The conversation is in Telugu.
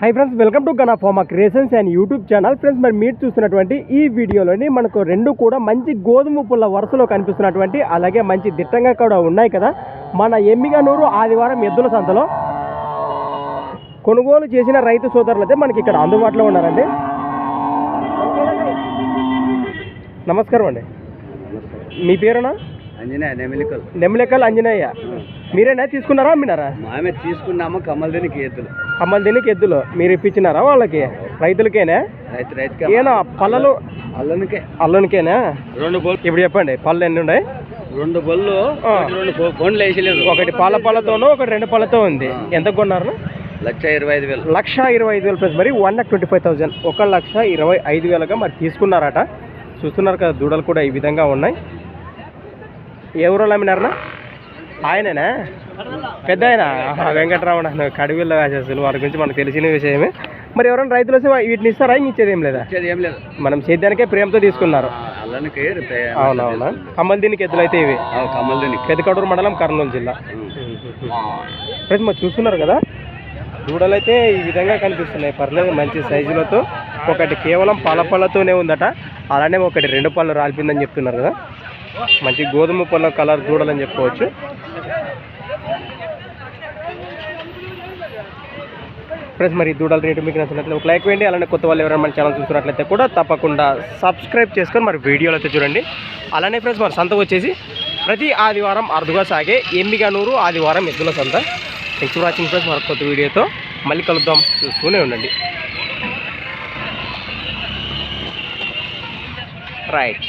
Hi friends welcome to Gana pharma creations and YouTube channel friends మరి మీరు చూస్తున్నటువంటి ఈ వీడియోలోని మనకు రెండు కూడా మంచి గోధుమ పుల్ల వరుసలో కనిపిస్తున్నటువంటి అలాగే మంచి దిట్టంగా కూడా ఉన్నాయి కదా. మన ఎమ్మిగనూరు ఆదివారం ఎద్దుల సంతలో కొనుగోలు చేసిన రైతు సోదరులు అయితే మనకి ఇక్కడ అందుబాటులో ఉన్నారండి. నమస్కారం అండి. మీ పేరునా? అంజనే నెమిలికలు. నెమ్మలెక్కల్ అంజనేయ. మీరేనా? తీసుకున్నారా అమ్మినారా? ఆమె తీసుకున్నాము కమ్మల దీనికి ఎద్దులు. అమ్మలు దీనికి ఎద్దులు. మీరు ఇప్పించినారా వాళ్ళకి? రైతులకేనా? రైతు రైతుకి ఏనా పళ్ళలు? అల్లనికే. అల్లునికేనా? రెండు బొల్ ఇప్పుడు చెప్పండి పళ్ళు ఎన్ని ఉన్నాయి? రెండు. ఒకటి రెండు బొండ్లు వేసలేదు ఒకటి పాల పళ్ళతోనూ ఒకటి రెండు పళ్ళతో ఉంది. ఎంత కొన్నారు? లక్ష ఇరవై ఐదు వేలు. లక్ష ఇరవై ఐదు వేలు ప్లస్ మరి one lakh twenty five thousand ఒక లక్ష ఇరవై ఐదు వేలుగా మరి తీసుకున్నారట. చూస్తున్నారు కదా దూడలు కూడా ఈ విధంగా ఉన్నాయి. ఏ ఊరు అమ్మినారనా ఆయననా? పెద్ద ఆయన? వెంకటరమణ కడివిల్లో కాసేస్తారు వారి గురించి మనకు తెలిసిన విషయమే. మరి ఎవరైనా రైతులు వస్తే వీటిని ఇస్తారా? ఇచ్చేది ఏం లేదా? ఏం లేదు. మనం సేద్యానికే ప్రేమతో తీసుకున్నారు. అవునవునా? కమ్మల్ దీనికి ఎద్దులు అయితే ఇవి. కమ్మల దీనికి. పెదకడూరు మండలం కర్నూలు జిల్లా. ఫ్రెండ్స్ మరి చూస్తున్నారు కదా? దూడలు అయితే ఈ విధంగా కనిపిస్తున్నాయి. పర్లేదు మంచి సైజులతో. ఒకటి కేవలం పళ్ళ పళ్ళతోనే ఉందట. అలానే ఒకటి రెండు పళ్ళు రాలిపిందని చెప్తున్నారు కదా? మంచి గోధుమ పళ్ళ కలర్ దూడలని చెప్పుకోవచ్చు. ఫ్రెండ్స్ మరి దూడల రేటు మీకు నచ్చినట్లయితే ఒక లైక్ వేయండి. అలానే కొత్త వాళ్ళు ఎవరైనా మన ఛానల్ చూస్తున్నట్లయితే కూడా తప్పకుండా సబ్స్క్రైబ్ చేసుకొని మరి వీడియోలు అయితే చూడండి. అలానే ఫ్రెండ్స్ మరి సంత వచ్చేసి ప్రతి ఆదివారం అరుదుగా సాగే ఎమ్మిగనూరు ఆదివారం ఎద్దుల సంత. నెక్స్ట్ వాచింగ్ ఫ్రెండ్స్ మరి కొత్త వీడియోతో మళ్ళీ కలుద్దాం. చూస్తూనే ఉండండి. రైట్